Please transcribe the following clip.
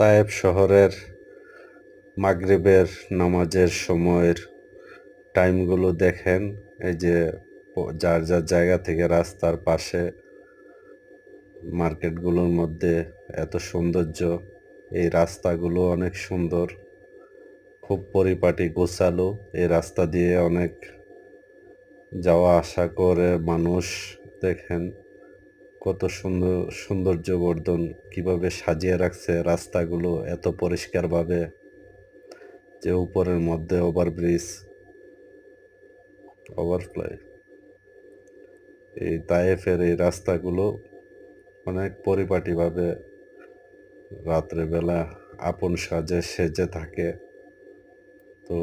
তায়েব শহরের মাগরিবের নামাজের সময়ের টাইমগুলো দেখেন, এই যে যার যার জায়গা থেকে রাস্তার পাশে মার্কেটগুলোর মধ্যে এত সৌন্দর্য, এই রাস্তাগুলো অনেক সুন্দর, খুব পরিপাটি, গোছালো, এই রাস্তা দিয়ে অনেক যাওয়া আসা করে মানুষ দেখেন। কত সুন্দর, সৌন্দর্যবর্ধন কীভাবে সাজিয়ে রাখছে রাস্তাগুলো এত পরিষ্কারভাবে যে উপরের মধ্যে ওভারব্রিজ ওভারফ্লাই এই তায়েফের এই রাস্তাগুলো অনেক পরিপাটিভাবে রাত্রেবেলা আপন সাজে সেজে থাকে। তো